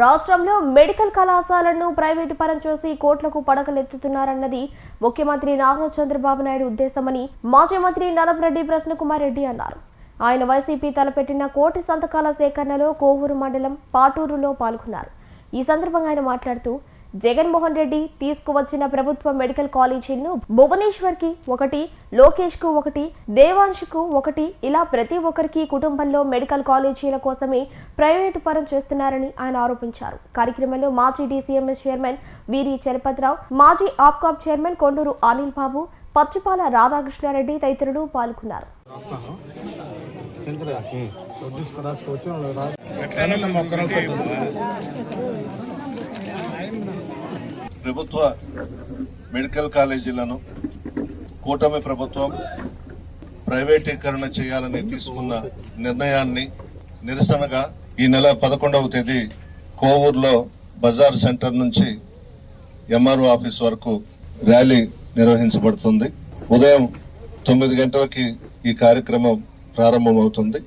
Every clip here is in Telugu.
రాష్ట్రంలో మెడికల్ కళాశాలను ప్రైవేటు పరం చేసి కోట్లకు పడకలెత్తుతున్నారన్నది ముఖ్యమంత్రి నారా చంద్రబాబు నాయుడు ఉద్దేశమని మాజీ మంత్రి నలభరెడ్డి ప్రశ్నకుమార్ రెడ్డి అన్నారు. ఆయన వైసీపీ తలపెట్టిన కోటి సంతకాల సేకరణలో కోవూరు మండలం పాటూరులో పాల్గొన్నారు. ఈ సందర్భంగా ఆయన మాట్లాడుతూ జగన్మోహన్ రెడ్డి తీసుకువచ్చిన ప్రభుత్వ మెడికల్ కాలేజీలను భువనేశ్వర్కి ఒకటి లోకేష్కు ఒకటి దేవాంశ్కు ఒకటి ఇలా ప్రతి ఒక్కరికి కుటుంబంలో మెడికల్ కాలేజీల కోసమే ప్రైవేటు పరం చేస్తున్నారని ఆయన ఆరోపించారు. కార్యక్రమంలో మాజీ డీసీఎంఎస్ చైర్మన్ వీరి చలపతిరావు మాజీ ఆప్కాప్ చైర్మన్ కొండూరు అనిల్ బాబు పచ్చిపాల రాధాకృష్ణారెడ్డి తదితరులు పాల్గొన్నారు. చింతలే ప్రభుత్వ మెడికల్ కాలేజీలను కూటమి ప్రభుత్వం ప్రైవేటీకరణ చేయాలని తీసుకున్న నిర్ణయాన్ని నిరసనగా ఈ నెల పదకొండవ తేదీ కోవూరులో బజార్ సెంటర్ నుంచి ఎంఆర్ఓ ఆఫీస్ వరకు ర్యాలీ నిర్వహించబడుతుంది. ఉదయం తొమ్మిది గంటలకి ఈ కార్యక్రమం ప్రారంభమవుతుంది.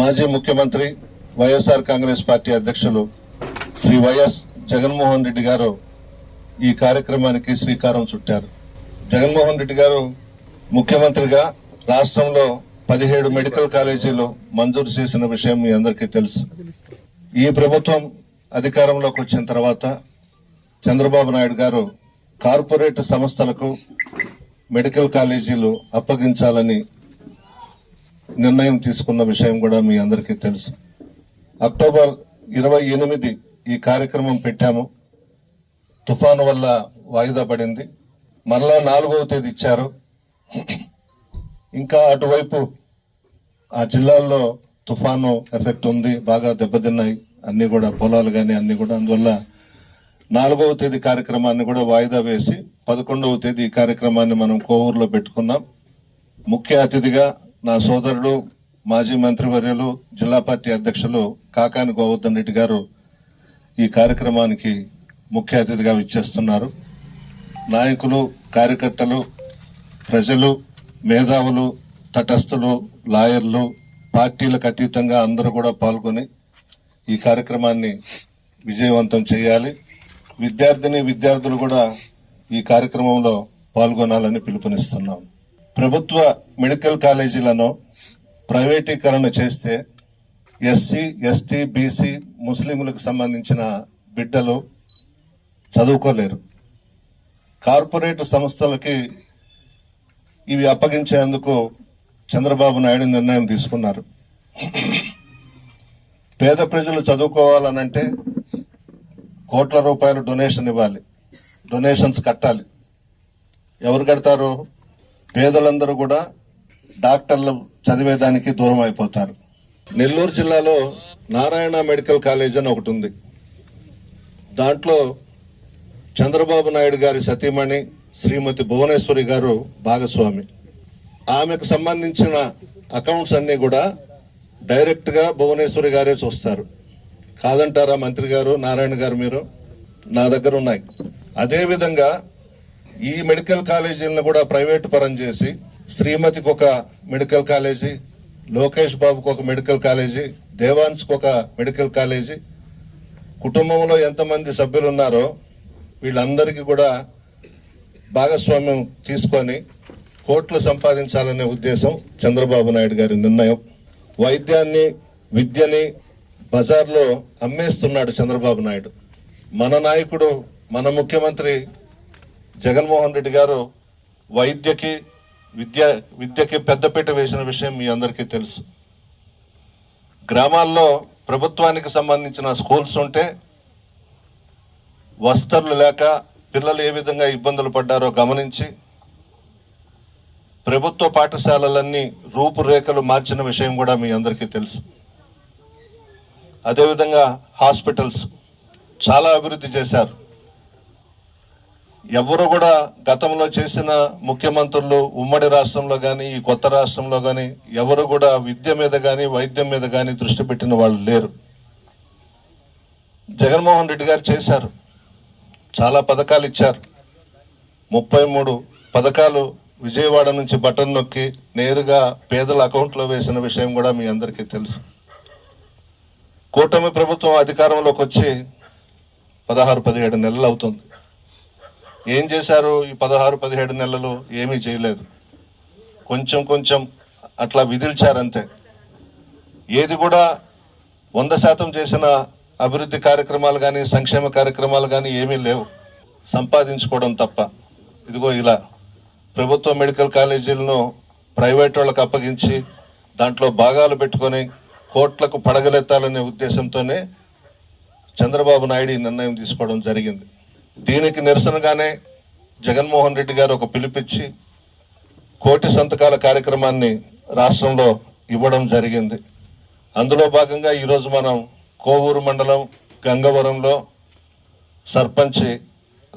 మాజీ ముఖ్యమంత్రి వైఎస్ఆర్ కాంగ్రెస్ పార్టీ అధ్యక్షులు శ్రీ వైఎస్ జగన్మోహన్ రెడ్డి గారు ఈ కార్యక్రమానికి శ్రీకారం చుట్టారు. జగన్మోహన్ రెడ్డి గారు ముఖ్యమంత్రిగా రాష్ట్రంలో పదిహేడు మెడికల్ కాలేజీలు మంజూరు చేసిన విషయం మీ అందరికీ తెలుసు. ఈ ప్రభుత్వం అధికారంలోకి వచ్చిన తర్వాత చంద్రబాబు నాయుడు గారు కార్పొరేట్ సంస్థలకు మెడికల్ కాలేజీలు అప్పగించాలని నిర్ణయం తీసుకున్న విషయం కూడా మీ అందరికీ తెలుసు. అక్టోబర్ ఇరవై ఎనిమిది ఈ కార్యక్రమం పెట్టాము. తుఫాను వల్ల వాయిదా పడింది. మరలా నాలుగవ తేదీ ఇచ్చారు. ఇంకా అటువైపు ఆ జిల్లాల్లో తుఫాను ఎఫెక్ట్ ఉంది. బాగా దెబ్బతిన్నాయి. అన్నీ కూడా పొలాలు కానీ అన్నీ కూడా. అందువల్ల నాలుగవ తేదీ కార్యక్రమాన్ని కూడా వాయిదా వేసి పదకొండవ తేదీ కార్యక్రమాన్ని మనం కోవూరులో పెట్టుకున్నాం. ముఖ్య అతిథిగా నా సోదరుడు మాజీ మంత్రివర్యులు జిల్లా పార్టీ అధ్యక్షులు కాకాని గోవర్ధన్ రెడ్డి గారు ఈ కార్యక్రమానికి ముఖ్య అతిథిగా విచ్చేస్తున్నారు. నాయకులు కార్యకర్తలు ప్రజలు మేధావులు తటస్థులు లాయర్లు పార్టీలకు అతీతంగా అందరూ కూడా పాల్గొని ఈ కార్యక్రమాన్ని విజయవంతం చేయాలి. విద్యార్థిని విద్యార్థులు కూడా ఈ కార్యక్రమంలో పాల్గొనాలని పిలుపునిస్తున్నాం. ప్రభుత్వ మెడికల్ కాలేజీలను ప్రైవేటీకరణ చేస్తే ఎస్సీ ఎస్టీ బీసీ ముస్లింలకు సంబంధించిన బిడ్డలు చదువుకోలేరు. కార్పొరేట్ సంస్థలకి ఇవి అప్పగించేందుకు చంద్రబాబు నాయుడు నిర్ణయం తీసుకున్నారు. పేద ప్రజలు చదువుకోవాలనంటే కోట్ల రూపాయలు డొనేషన్ ఇవ్వాలి. డొనేషన్స్ కట్టాలి. ఎవరు కడతారు? పేదలందరూ కూడా డాక్టర్లు చదివేదానికి దూరం అయిపోతారు. నెల్లూరు జిల్లాలో నారాయణ మెడికల్ కాలేజ్ అని ఒకటి ఉంది. దాంట్లో చంద్రబాబు నాయుడు గారి సతీమణి శ్రీమతి భువనేశ్వరి గారు భాగస్వామి. ఆమెకు సంబంధించిన అకౌంట్స్ అన్నీ కూడా డైరెక్ట్గా భువనేశ్వరి గారే చూస్తారు. కాదంటారా మంత్రి గారు నారాయణ గారు మీరు? నా దగ్గర ఉన్నాయి. అదేవిధంగా ఈ మెడికల్ కాలేజీలను కూడా ప్రైవేట్ పరం చేసి శ్రీమతికి ఒక మెడికల్ కాలేజీ లోకేష్ బాబుకు ఒక మెడికల్ కాలేజీ దేవాన్స్కి ఒక మెడికల్ కాలేజీ కుటుంబంలో ఎంతమంది సభ్యులు ఉన్నారో వీళ్ళందరికీ కూడా భాగస్వామ్యం తీసుకొని కోట్లు సంపాదించాలనే ఉద్దేశం చంద్రబాబు నాయుడు గారి నిర్ణయం. వైద్యాన్ని విద్యని బజార్లో అమ్మేస్తున్నాడు చంద్రబాబు నాయుడు. మన నాయకుడు మన ముఖ్యమంత్రి జగన్మోహన్ రెడ్డి గారు వైద్యకి విద్య విద్యకి పెద్దపీట వేసిన విషయం మీ అందరికీ తెలుసు. గ్రామాల్లో ప్రభుత్వానికి సంబంధించిన స్కూల్స్ ఉంటే వసతులు లేక పిల్లలు ఏ విధంగా ఇబ్బందులు పడ్డారో గమనించి ప్రభుత్వ పాఠశాలలన్నీ రూపురేఖలు మార్చిన విషయం కూడా మీ అందరికీ తెలుసు. అదేవిధంగా హాస్పిటల్స్ చాలా అభివృద్ధి చేశారు. ఎవరు కూడా గతంలో చేసిన ముఖ్యమంత్రులు ఉమ్మడి రాష్ట్రంలో కానీ ఈ కొత్త రాష్ట్రంలో కానీ ఎవరు కూడా విద్య మీద కానీ వైద్యం మీద కానీ దృష్టి పెట్టిన వాళ్ళు లేరు. జగన్మోహన్ రెడ్డి గారు చేశారు. చాలా పథకాలు ఇచ్చారు. ముప్పై మూడు పథకాలు విజయవాడ నుంచి బటన్ నొక్కి నేరుగా పేదల అకౌంట్లో వేసిన విషయం కూడా మీ అందరికీ తెలుసు. కూటమి ప్రభుత్వం అధికారంలోకి వచ్చి పదహారు పదిహేడు నెలలు అవుతుంది. ఏం చేశారు? ఈ పదహారు పదిహేడు నెలలు ఏమీ చేయలేదు. కొంచెం కొంచెం అట్లా విధిల్చారంతే ఏది కూడా వంద శాతం చేసిన అభివృద్ధి కార్యక్రమాలు కానీ సంక్షేమ కార్యక్రమాలు కానీ ఏమీ లేవు. సంపాదించుకోవడం తప్ప. ఇదిగో ఇలా ప్రభుత్వ మెడికల్ కాలేజీలను ప్రైవేట్ వాళ్ళకు అప్పగించి దాంట్లో భాగాలు పెట్టుకొని కోట్లకు పడగలెత్తాలనే ఉద్దేశంతోనే చంద్రబాబు నాయుడు ఈ నిర్ణయం తీసుకోవడం జరిగింది. దీనికి నిరసనగానే జగన్మోహన్ రెడ్డి గారు ఒక పిలిపించి కోటి సంతకాల కార్యక్రమాన్ని రాష్ట్రంలో ఇవ్వడం జరిగింది. అందులో భాగంగా ఈరోజు మనం కోవూరు మండలం గంగవరంలో సర్పంచ్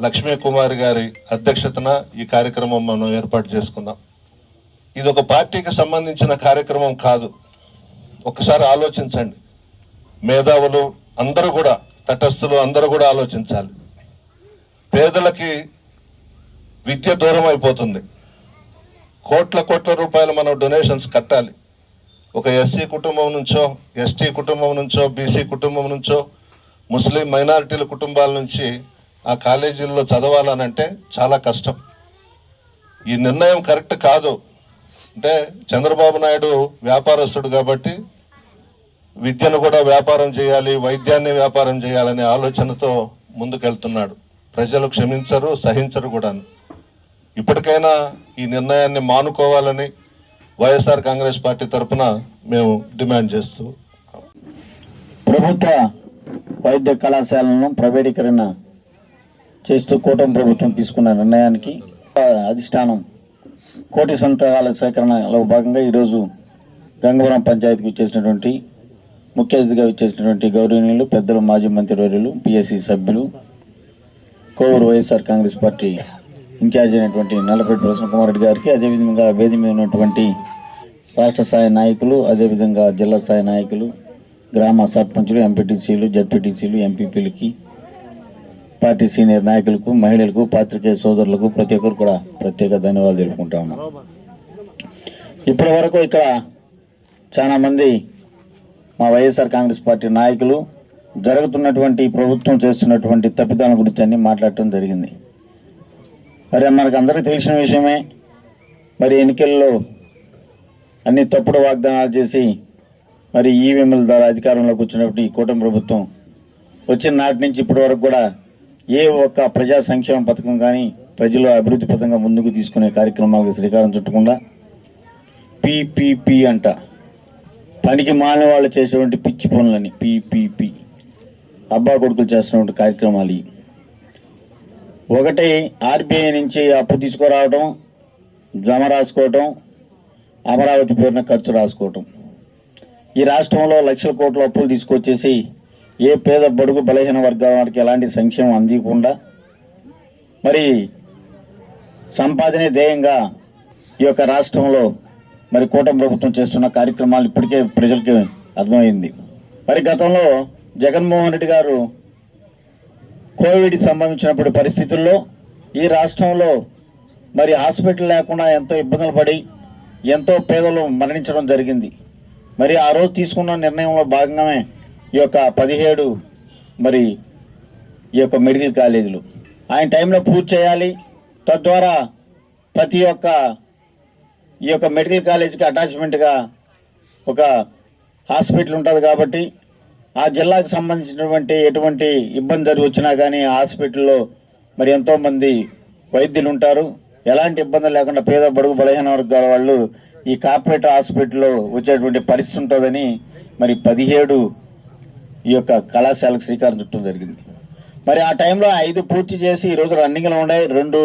లక్ష్మీ కుమారి గారి అధ్యక్షతన ఈ కార్యక్రమం మనం ఏర్పాటు చేసుకున్నాం. ఇది ఒక పార్టీకి సంబంధించిన కార్యక్రమం కాదు. ఒకసారి ఆలోచించండి. మేధావులు అందరూ కూడా తటస్థులు అందరూ కూడా ఆలోచించాలి. పేదలకి విద్య దూరం అయిపోతుంది. కోట్ల కోట్ల రూపాయలు మనం డొనేషన్స్ కట్టాలి. ఒక ఎస్సీ కుటుంబం నుంచో ఎస్టీ కుటుంబం నుంచో బీసీ కుటుంబం నుంచో ముస్లిం మైనారిటీల కుటుంబాల నుంచి ఆ కాలేజీల్లో చదవాలనంటే చాలా కష్టం. ఈ నిర్ణయం కరెక్ట్ కాదు. అంటే చంద్రబాబు నాయుడు వ్యాపారస్తుడు కాబట్టి విద్యను కూడా వ్యాపారం చేయాలి వైద్యాన్ని వ్యాపారం చేయాలనే ఆలోచనతో ముందుకెళ్తున్నాడు. ప్రజలు క్షమించరు సహించరు కూడా ఇప్పటికైనా ఈ నిర్ణయాన్ని మానుకోవాలని వైఎస్ఆర్ కాంగ్రెస్ పార్టీ తరఫున మేము డిమాండ్ చేస్తూ ప్రభుత్వ వైద్య కళాశాలను ప్రైవేటీకరణ చేస్తూ కూటమి ప్రభుత్వం తీసుకున్న నిర్ణయానికి అధిష్టానం కోటి సంతకాల సేకరణలో భాగంగా ఈరోజు గంగవరం పంచాయతీకి ఇచ్చేసినటువంటి ముఖ్య అతిథిగా ఇచ్చేసినటువంటి గౌరవనీయులు పెద్దలు మాజీ మంత్రివర్యులు పిఎస్సి సభ్యులు Kovuru YSR Congress party in charge అయినటువంటి నల్లపేట ప్రసన్న కుమార్ రెడ్డి గారికి అదేవిధంగా వేది మీద ఉన్నటువంటి రాష్ట్ర స్థాయి నాయకులు అదేవిధంగా జిల్లా స్థాయి నాయకులు గ్రామ సర్పంచులు ఎంపీటీసీలు జడ్పీటీసీలు ఎంపీపీలకి పార్టీ సీనియర్ నాయకులకు మహిళలకు పాత్రికేయ సోదరులకు ప్రతి ఒక్కరు కూడా ప్రత్యేక ధన్యవాదాలు తెలుపుకుంటా ఉన్నాం. ఇప్పటి వరకు ఇక్కడ చాలామంది మా వైఎస్ఆర్ కాంగ్రెస్ పార్టీ నాయకులు జరుగుతున్నటువంటి ప్రభుత్వం చేస్తున్నటువంటి తప్పిదాల గురించి అన్ని మాట్లాడటం జరిగింది. మరి మనకు అందరికీ తెలిసిన విషయమే. మరి ఎన్నికల్లో అన్ని తప్పుడు వాగ్దానాలు చేసి మరి ఈవీఎంల ద్వారా అధికారంలోకి వచ్చినప్పుడు ఈ కూటమి ప్రభుత్వం వచ్చిన నాటి నుంచి ఇప్పటి వరకు కూడా ఏ ఒక్క ప్రజా సంక్షేమ పథకం కానీ ప్రజలు అభివృద్ధి పథకంగా ముందుకు తీసుకునే కార్యక్రమాలకు శ్రీకారం చుట్టకుండా పీపీపీ అంట. పనికి మాని వాళ్ళు చేసేటువంటి పిచ్చి పనులని పీపీపీ. అబ్బా కొడుకులు చేస్తున్నటువంటి కార్యక్రమాలు ఇవి. ఒకటి ఆర్బీఐ నుంచి అప్పు తీసుకురావడం జమ రాసుకోవటం అమరావతి పేరున ఖర్చు రాసుకోవటం. ఈ రాష్ట్రంలో లక్షల కోట్ల అప్పులు తీసుకొచ్చేసి ఏ పేద బడుగు బలహీన వర్గాల వారికి ఎలాంటి సంక్షేమం అందకుండా మరి సంపాదనే ధ్యేయంగా ఈ యొక్క రాష్ట్రంలో మరి కూటమి ప్రభుత్వం చేస్తున్న కార్యక్రమాలు ఇప్పటికే ప్రజలకి అర్థమైంది. మరి గతంలో జగన్మోహన్ రెడ్డి గారు కోవిడ్ సంభవించినప్పుడు పరిస్థితుల్లో ఈ రాష్ట్రంలో మరి హాస్పిటల్ లేకుండా ఎంతో ఇబ్బందులు పడి ఎంతో పేదలు మరణించడం జరిగింది. మరి ఆ రోజు తీసుకున్న నిర్ణయంలో భాగంగానే ఈ యొక్క పదిహేడు మరి ఈ యొక్క మెడికల్ కాలేజీలు. ఆయన టైంలో పూర్తి చేయాలి. తద్వారా ప్రతి ఒక్క ఈ యొక్క మెడికల్ కాలేజీకి అటాచ్మెంట్గా ఒక హాస్పిటల్ ఉంటుంది కాబట్టి ఆ జిల్లాకు సంబంధించినటువంటి ఎటువంటి ఇబ్బంది జరిగి వచ్చినా కానీ హాస్పిటల్లో మరి ఎంతో మంది వైద్యులు ఉంటారు ఎలాంటి ఇబ్బందులు లేకుండా పేద బడుగు బలహీన వర్గాల వాళ్ళు ఈ కార్పొరేట్ హాస్పిటల్లో వచ్చేటువంటి పరిస్థితి ఉంటుందని మరి పదిహేడు ఈ యొక్క కళాశాలకు శ్రీకారం చుట్టడం జరిగింది. మరి ఆ టైంలో ఐదు పూర్తి చేసి ఈ రోజు ఉన్నాయి. రెండు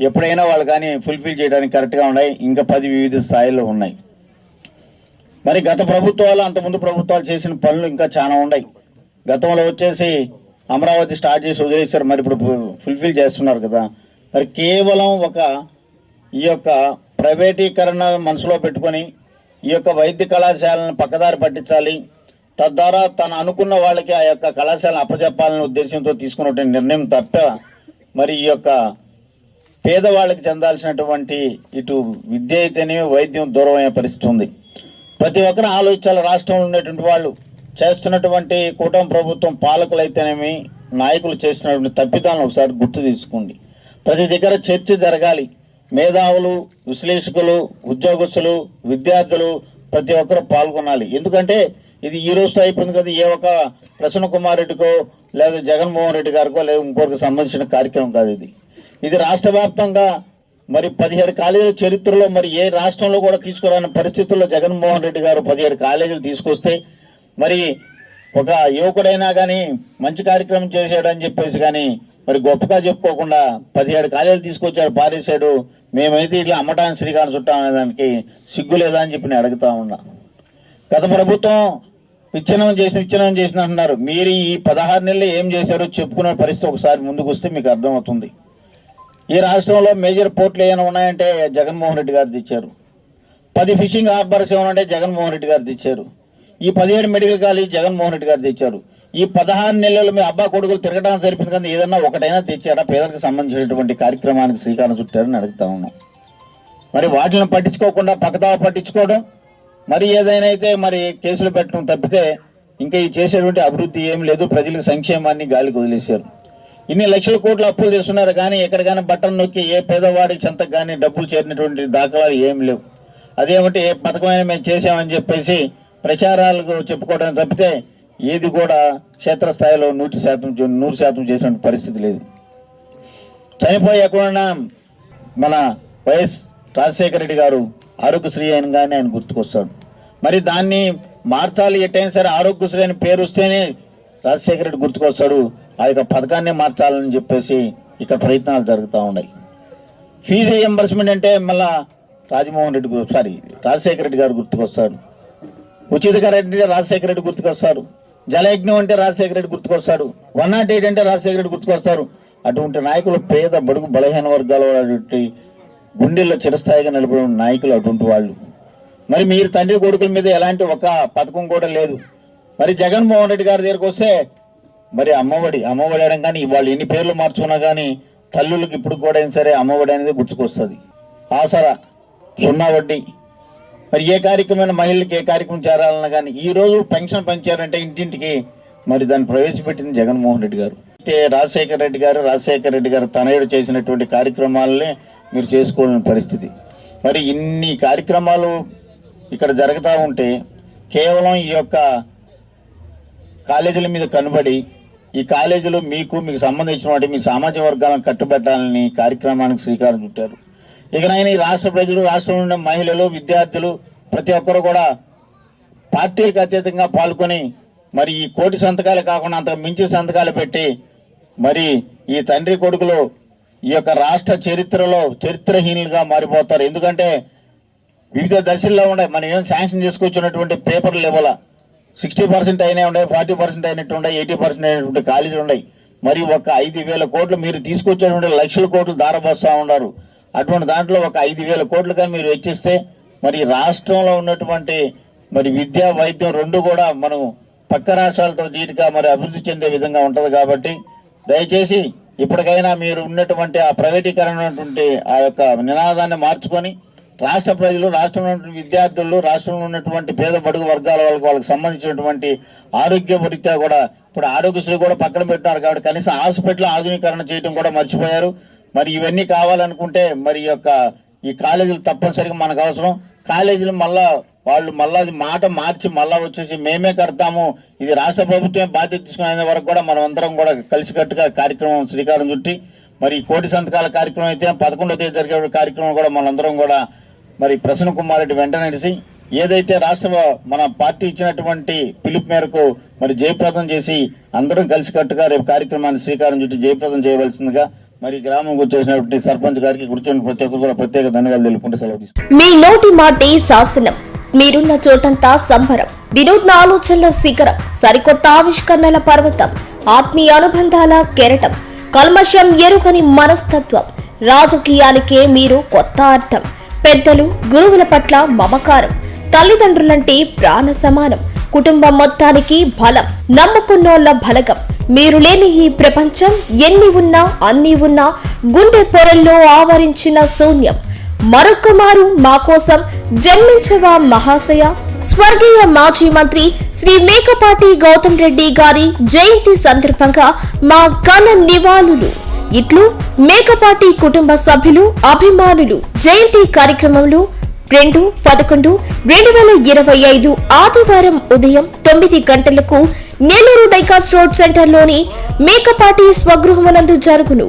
ఎప్పుడైనా వాళ్ళు కానీ ఫుల్ఫిల్ చేయడానికి కరెక్ట్గా ఉన్నాయి. ఇంకా పది వివిధ స్థాయిలో ఉన్నాయి. మరి గత ప్రభుత్వాలు అంతకుముందు ప్రభుత్వాలు చేసిన పనులు ఇంకా చాలా ఉన్నాయి. గతంలో వచ్చేసి అమరావతి స్టార్ట్ చేసి వదిలేశారు. మరి ఇప్పుడు ఫుల్ఫిల్ చేస్తున్నారు కదా. మరి కేవలం ఒక ఈ యొక్క ప్రైవేటీకరణ మనసులో పెట్టుకొని ఈ యొక్క వైద్య కళాశాలను పక్కదారి పట్టించాలి. తద్వారా తను అనుకున్న వాళ్ళకి ఆ యొక్క కళాశాలను అప్పచెప్పాలనే ఉద్దేశంతో తీసుకున్నటువంటి నిర్ణయం తప్ప మరి ఈ యొక్క పేదవాళ్ళకి చెందాల్సినటువంటి ఇటు విద్య అయితేనే వైద్యం దూరం అయ్యే పరిస్థితి ఉంది. ప్రతి ఒక్కరు ఆలోచించాలి రాష్ట్రంలో ఉన్నటువంటి వాళ్ళు చేస్తున్నటువంటి కూటమి ప్రభుత్వం పాలకులు అయితేనేమి నాయకులు చేస్తున్నటువంటి తప్పిదాలను ఒకసారి గుర్తు తీసుకోండి. ప్రతి దగ్గర చర్చ జరగాలి. మేధావులు విశ్లేషకులు ఉద్యోగస్తులు విద్యార్థులు ప్రతి ఒక్కరు పాల్గొనాలి. ఎందుకంటే ఇది ఈ రోజుతో అయిపోయింది కదా ఏ ఒక ప్రసన్న కుమార్ రెడ్డికో లేదా జగన్మోహన్ రెడ్డి గారికో లేదా ఇంకొకరికి సంబంధించిన కార్యక్రమం కాదు ఇది. ఇది రాష్ట్ర వ్యాప్తంగా మరి పదిహేడు కాలేజీల చరిత్రలో మరి ఏ రాష్ట్రంలో కూడా తీసుకురాని పరిస్థితుల్లో జగన్మోహన్ రెడ్డి గారు పదిహేడు కాలేజీలు తీసుకొస్తే మరి ఒక యువకుడైనా కానీ మంచి కార్యక్రమం చేశాడని చెప్పేసి కానీ మరి గొప్పగా చెప్పుకోకుండా పదిహేడు కాలేజీలు తీసుకొచ్చాడు పారేశాడు మేమైతే ఇట్లా అమ్మటానికి శ్రీకారం చుట్టాం అనే దానికి సిగ్గు లేదా అని చెప్పి నేను అడుగుతా ఉన్నా. గత ప్రభుత్వం విచ్ఛిన్నం చేసిన విచ్ఛిన్నం చేసిన అంటున్నారు మీరు ఈ పదహారు నెలలు ఏం చేశారో చెప్పుకునే పరిస్థితి ఒకసారి ముందుకు వస్తే మీకు అర్థమవుతుంది. ఈ రాష్ట్రంలో మేజర్ పోర్ట్లు ఏమైనా ఉన్నాయంటే జగన్మోహన్ రెడ్డి గారు తెచ్చారు. పది ఫిషింగ్ హార్బర్స్ ఏమైనా అంటే జగన్మోహన్ రెడ్డి గారు తెచ్చారు. ఈ పదిహేడు మెడికల్ కాలేజ్ జగన్మోహన్ రెడ్డి గారు తెచ్చారు. ఈ పదహారు నెలలు మీ అబ్బా కొడుకులు తిరగడానికి సరిపోయింది కానీ ఏదన్నా ఒకటైనా తెచ్చారా? పేదలకు సంబంధించినటువంటి కార్యక్రమానికి శ్రీకారం చుట్టారని అడుగుతా ఉన్నాం. మరి వాటిని పట్టించుకోకుండా పక్కదావ పట్టించుకోవడం మరి ఏదైనా అయితే మరి కేసులు పెట్టడం తప్పితే ఇంకా ఈ చేసేటువంటి అభివృద్ధి ఏం లేదు. ప్రజల సంక్షేమాన్ని గాలికి వదిలేశారు. ఇన్ని లక్షల కోట్ల అప్పులు తీసుకున్నారు కానీ ఎక్కడికైనా బట్టలు నొక్కి ఏ పేదవాడి చెంతకు కానీ డబ్బులు చేరినటువంటి దాఖలాలు ఏం లేవు. అదేమిటి ఏ పథకమైనా మేము చేసామని చెప్పేసి ప్రచారాలకు చెప్పుకోవడం తప్పితే ఏది కూడా క్షేత్రస్థాయిలో నూటి శాతం నూరు శాతం చేసినటువంటి పరిస్థితి లేదు. చనిపోయి ఎక్కడున్నా మన వైఎస్ రాజశేఖర రెడ్డి గారు ఆరోగ్యశ్రీ అనగానే ఆయన గుర్తుకొస్తాడు. మరి దాన్ని మార్చాలి ఎట్టయినా సరే ఆరోగ్యశ్రీ అని పేరు వస్తేనే రాజశేఖర రెడ్డి గుర్తుకొస్తాడు. ఆ యొక్క పథకాన్ని మార్చాలని చెప్పేసి ఇక్కడ ప్రయత్నాలు జరుగుతూ ఉన్నాయి. ఫీజు రియంబర్స్మెంట్ అంటే మళ్ళా రాజమోహన్ రెడ్డి సారీ రాజశేఖర రెడ్డి గారు గుర్తుకొస్తాడు ఉచిత కరెంట్ అంటే రాజశేఖర రెడ్డి గుర్తుకొస్తారు. జలయజ్ఞం అంటే రాజశేఖర రెడ్డి గుర్తుకొస్తాడు వన్ నాట్ ఎయిట్ అంటే రాజశేఖర రెడ్డి గుర్తుకొస్తారు. అటువంటి నాయకులు పేద బడుగు బలహీన వర్గాల అటువంటి గుండెల్లో చిరస్థాయిగా నిలబడిన నాయకులు అటువంటి వాళ్ళు. మరి మీరు తండ్రి కొడుకుల మీద ఎలాంటి ఒక పథకం కూడా లేదు. మరి జగన్మోహన్ రెడ్డి గారి దగ్గరకు వస్తే మరి అమ్మఒడి అమ్మఒడి అనడం కానీ వాళ్ళు ఎన్ని పేర్లు మార్చుకున్నా కానీ తల్లులకు ఇప్పుడు కూడా అయినా సరే అమ్మఒడి అనేది గుర్తుకొస్తుంది. ఆసరా సున్నా వడ్డీ. మరి ఏ కార్యక్రమమైన మహిళలకు ఏ కార్యక్రమం చేరాలన్నా కానీ ఈ రోజు పెన్షన్ పనిచేయాలంటే ఇంటింటికి మరి దాన్ని ప్రవేశపెట్టింది జగన్మోహన్ రెడ్డి గారు. అయితే రాజశేఖర రెడ్డి గారు రాజశేఖర రెడ్డి గారు తనయుడు చేసినటువంటి కార్యక్రమాలనే మీరు చేసుకోలేని పరిస్థితి. మరి ఇన్ని కార్యక్రమాలు ఇక్కడ జరుగుతూ ఉంటే కేవలం ఈ యొక్క కాలేజీల మీద కనబడి ఈ కాలేజీలో మీకు మీకు సంబంధించిన వాటి మీ సామాజిక వర్గాలను కట్టుబెట్టాలని కార్యక్రమానికి శ్రీకారం చుట్టారు. ఇకనైనా ఈ రాష్ట్ర ప్రజలు రాష్ట్రంలో ఉన్న మహిళలు విద్యార్థులు ప్రతి ఒక్కరు కూడా పార్టీలకు అతీతంగా పాల్గొని మరి ఈ కోటి సంతకాలు కాకుండా అంత మించి సంతకాలు పెట్టి మరి ఈ తండ్రి కొడుకులు ఈ యొక్క రాష్ట్ర చరిత్రలో చరిత్రహీనులుగా మారిపోతారు. ఎందుకంటే వివిధ దశల్లో ఉన్నాయి మనం ఏం శాంక్షన్ చేసుకొచ్చినటువంటి పేపర్లు ఇవ్వాల సిక్స్టీ పర్సెంట్ అయినా ఉన్నాయి ఫార్టీ పర్సెంట్ అయినట్టు ఉన్నాయి ఎయిటీ పర్సెంట్ అయినటువంటి కాలేజీలు ఉన్నాయి. మరి ఒక ఐదు వేల కోట్లు మీరు తీసుకొచ్చేటువంటి లక్షల కోట్లు దారబోస్తా ఉన్నారు. అటువంటి దాంట్లో ఒక ఐదు వేల కోట్లు కానీ మీరు వెచ్చిస్తే మరి రాష్ట్రంలో ఉన్నటువంటి మరి విద్య వైద్యం రెండు కూడా మనం పక్క రాష్ట్రాలతో నీటిగా మరి అభివృద్ధి చెందే విధంగా ఉంటుంది కాబట్టి దయచేసి ఇప్పటికైనా మీరు ఉన్నటువంటి ఆ ప్రైవేటీకరణ ఆ యొక్క నినాదాన్ని మార్చుకొని రాష్ట్ర ప్రజలు రాష్ట్రంలో ఉన్నటువంటి విద్యార్థులు రాష్ట్రంలో ఉన్నటువంటి పేద బడుగు వర్గాల వాళ్ళకి వాళ్ళకి సంబంధించినటువంటి ఆరోగ్య రీత్యా కూడా ఇప్పుడు ఆరోగ్యశ్రీ కూడా పక్కన పెట్టినారు కాబట్టి కనీసం హాస్పిటల్ ఆధునీకరణ చేయడం కూడా మర్చిపోయారు. మరి ఇవన్నీ కావాలనుకుంటే మరి యొక్క ఈ కాలేజీలు తప్పనిసరిగా మనకు అవసరం. కాలేజీలు మళ్ళా వాళ్ళు మళ్ళా అది మాట మార్చి మళ్ళా వచ్చేసి మేమే కడతాము. ఇది రాష్ట్ర ప్రభుత్వమే బాధ్యత తీసుకునే వరకు కూడా మనం అందరం కూడా కలిసికట్టుగా కార్యక్రమం శ్రీకారం చుట్టి మరి కోటి సంతకాల కార్యక్రమం అయితే పదకొండో తేదీ జరిగే కార్యక్రమం కూడా మనందరం కూడా మరి ప్రసన్న కుమార్ రెడ్డి వెంట నడిచి ఏదైతే రాష్ట్ర మన పార్టీ ఇచ్చినటువంటి పిలుపు మేరకు మరి జయప్రదం చేసి అందరం కలిసికట్టుగా రేపు కార్యక్రమాన్ని శ్రీకారం చుట్టూ జయప్రదం చేయవలసిందిగా మరి గ్రామంకి వచ్చేసినటువంటి సర్పంచ్ గారికి కూర్చొని ప్రతి ఒక్కరు కూడా ప్రత్యేక ధన్యవాదాలు తెలుపుకుంటూ సెలవు మీ నోటి మాటే శాసనం. మీరున్న చోటంతా సంబరం. వినూత్న ఆలోచనల శిఖరం. సరికొత్త ఆవిష్కరణల పర్వతం. ఆత్మీయ అనుబంధాల కెరటం. కల్మషం ఎరుకని మనస్తత్వం. రాజకీయానికే మీరు కొత్త అర్థం. పెద్దలు గురువుల పట్ల మమకారం తల్లిదండ్రులంటే ప్రాణ సమానం కుటుంబం మొత్తానికి బలం నమ్ముకున్నోళ్ళ బలగం. మీరు లేని ఈ ప్రపంచం ఎన్ని ఉన్నా అన్ని ఉన్నా గుండె పొరల్లో ఆవరించిన శూన్యం. మరొక్కమారు మా కోసం జన్మించవా మహాశయ? స్వర్గీయ మాజీ మంత్రి శ్రీ మేకపాటి గౌతమ్ రెడ్డి గారి జయంతి సందర్భంగా మా ఘన నివాళులు. ఇట్లు మేకపాటి కుటుంబ సభ్యులు అభిమానులు జయంతి కార్యక్రమంలో రెండు పదకొండు రెండు వేల ఇరవై ఐదు ఆదివారం ఉదయం తొమ్మిది గంటలకు నెల్లూరు డైకాస్ రోడ్ సెంటర్లోని మేకపాటి స్వగృహమునందు జరుగును.